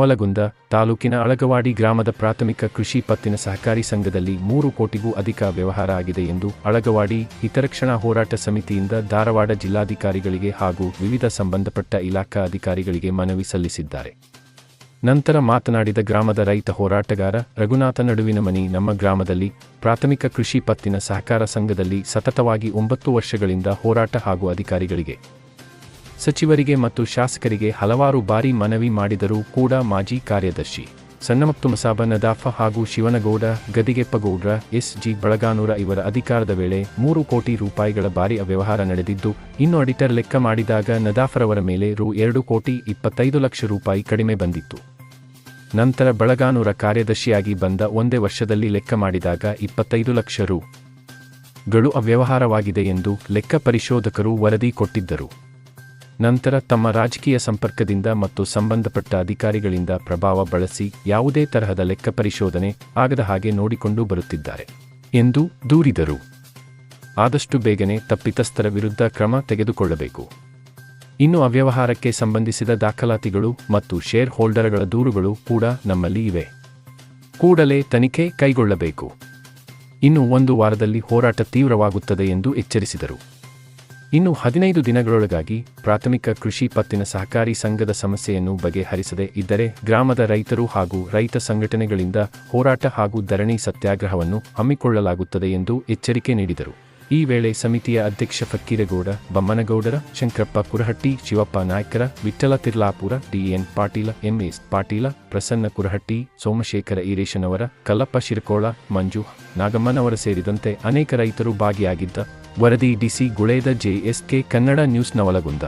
ನವಲಗುಂದ ತಾಲೂಕಿನ ಅಳಗವಾಡಿ ಗ್ರಾಮದ ಪ್ರಾಥಮಿಕ ಕೃಷಿ ಪತ್ತಿನ ಸಹಕಾರಿ ಸಂಘದಲ್ಲಿ ಮೂರು ಕೋಟಿಗೂ ಅಧಿಕ ವ್ಯವಹಾರ ಆಗಿದೆ ಎಂದು ಅಳಗವಾಡಿ ಹಿತರಕ್ಷಣಾ ಹೋರಾಟ ಸಮಿತಿಯಿಂದ ಧಾರವಾಡ ಜಿಲ್ಲಾಧಿಕಾರಿಗಳಿಗೆ ಹಾಗೂ ವಿವಿಧ ಸಂಬಂಧಪಟ್ಟ ಇಲಾಖಾ ಅಧಿಕಾರಿಗಳಿಗೆ ಮನವಿ ಸಲ್ಲಿಸಿದ್ದಾರೆ. ನಂತರ ಮಾತನಾಡಿದ ಗ್ರಾಮದ ರೈತ ಹೋರಾಟಗಾರ ರಘುನಾಥ ನಡುವಿನ ಮನಿ ನಮ್ಮ ಗ್ರಾಮದಲ್ಲಿ ಪ್ರಾಥಮಿಕ ಕೃಷಿ ಪತ್ತಿನ ಸಹಕಾರ ಸಂಘದಲ್ಲಿ ಸತತವಾಗಿ ಒಂಬತ್ತು ವರ್ಷಗಳಿಂದ ಹೋರಾಟ ಹಾಗೂ ಅಧಿಕಾರಿಗಳಿಗೆ ಸಚಿವರಿಗೆ ಮತ್ತು ಶಾಸಕರಿಗೆ ಹಲವಾರು ಬಾರಿ ಮನವಿ ಮಾಡಿದರೂ ಕೂಡ ಮಾಜಿ ಕಾರ್ಯದರ್ಶಿ ಸಣ್ಣಮತ್ತು ಮಸಾಬ ನದಾಫ ಹಾಗೂ ಶಿವನಗೌಡ, ಗದಿಗೆಪ್ಪಗೌಡ್ರ ಎಸ್ ಜಿ ಬಳಗಾನೂರ ಇವರ ಅಧಿಕಾರದ ವೇಳೆ ಮೂರು ಕೋಟಿ ರೂಪಾಯಿಗಳ ಬಾರಿ ಅವ್ಯವಹಾರ ನಡೆದಿದ್ದು, ಇನ್ನು ಅಡಿಟರ್ ಲೆಕ್ಕ ಮಾಡಿದಾಗ ನದಾಫರವರ ಮೇಲೆ ರು ಎರಡು ಕೋಟಿ ಇಪ್ಪತ್ತೈದು ಲಕ್ಷ ರೂಪಾಯಿ ಕಡಿಮೆ ಬಂದಿತ್ತು. ನಂತರ ಬಳಗಾನೂರ ಕಾರ್ಯದರ್ಶಿಯಾಗಿ ಬಂದ ಒಂದೇ ವರ್ಷದಲ್ಲಿ ಲೆಕ್ಕ ಮಾಡಿದಾಗ ಇಪ್ಪತ್ತೈದು ಲಕ್ಷ ರು ಗಳು ಅವ್ಯವಹಾರವಾಗಿದೆ ಎಂದು ಲೆಕ್ಕ ಪರಿಶೋಧಕರು ವರದಿ ಕೊಟ್ಟಿದ್ದರು. ನಂತರ ತಮ್ಮ ರಾಜಕೀಯ ಸಂಪರ್ಕದಿಂದ ಮತ್ತು ಸಂಬಂಧಪಟ್ಟ ಅಧಿಕಾರಿಗಳಿಂದ ಪ್ರಭಾವ ಬಳಸಿ ಯಾವುದೇ ತರಹದ ಲೆಕ್ಕ ಪರಿಶೋಧನೆ ಆಗದ ಹಾಗೆ ನೋಡಿಕೊಂಡು ಬರುತ್ತಿದ್ದಾರೆ ಎಂದು ದೂರಿದರು. ಆದಷ್ಟು ಬೇಗನೆ ತಪ್ಪಿತಸ್ಥರ ವಿರುದ್ಧ ಕ್ರಮ ತೆಗೆದುಕೊಳ್ಳಬೇಕು. ಇನ್ನು ಅವ್ಯವಹಾರಕ್ಕೆ ಸಂಬಂಧಿಸಿದ ದಾಖಲಾತಿಗಳು ಮತ್ತು ಶೇರ್ ಹೋಲ್ಡರ್ಗಳ ದೂರುಗಳು ಕೂಡ ನಮ್ಮಲ್ಲಿ ಇವೆ. ಕೂಡಲೇ ತನಿಖೆ ಕೈಗೊಳ್ಳಬೇಕು. ಇನ್ನು ಒಂದು ವಾರದಲ್ಲಿ ಹೋರಾಟ ತೀವ್ರವಾಗುತ್ತದೆ ಎಂದು ಎಚ್ಚರಿಸಿದರು. ಇನ್ನು ಹದಿನೈದು ದಿನಗಳೊಳಗಾಗಿ ಪ್ರಾಥಮಿಕ ಕೃಷಿ ಪತ್ತಿನ ಸಹಕಾರಿ ಸಂಘದ ಸಮಸ್ಯೆಯನ್ನು ಬಗೆಹರಿಸದೆ ಇದ್ದರೆ ಗ್ರಾಮದ ರೈತರು ಹಾಗೂ ರೈತ ಸಂಘಟನೆಗಳಿಂದ ಹೋರಾಟ ಹಾಗೂ ಧರಣಿ ಸತ್ಯಾಗ್ರಹವನ್ನು ಹಮ್ಮಿಕೊಳ್ಳಲಾಗುತ್ತದೆ ಎಂದು ಎಚ್ಚರಿಕೆ ನೀಡಿದರು. ಈ ವೇಳೆ ಸಮಿತಿಯ ಅಧ್ಯಕ್ಷ ಫಕ್ಕೀರಗೌಡ ಬಮ್ಮನಗೌಡರ, ಶಂಕರಪ್ಪ ಕುರಹಟ್ಟಿ, ಶಿವಪ್ಪ ನಾಯ್ಕರ, ವಿಠ್ಠಲ ತಿರ್ಲಾಪುರ ಡಿಎನ್ ಪಾಟೀಲ, ಎಂಎಸ್ ಪಾಟೀಲ, ಪ್ರಸನ್ನ ಕುರಹಟ್ಟಿ, ಸೋಮಶೇಖರ ಈರೇಶನವರ, ಕಲ್ಲಪ್ಪ ಶಿರಕೋಳ, ಮಂಜು ನಾಗಮ್ಮನವರ ಸೇರಿದಂತೆ ಅನೇಕ ರೈತರು ಭಾಗಿಯಾಗಿದ್ದ ವರದಿ ಡಿಸಿ ಗುಳೇದ ಜೆಎಸ್ಕೆ ಕನ್ನಡ ನ್ಯೂಸ್ನ ನವಲಗುಂದ.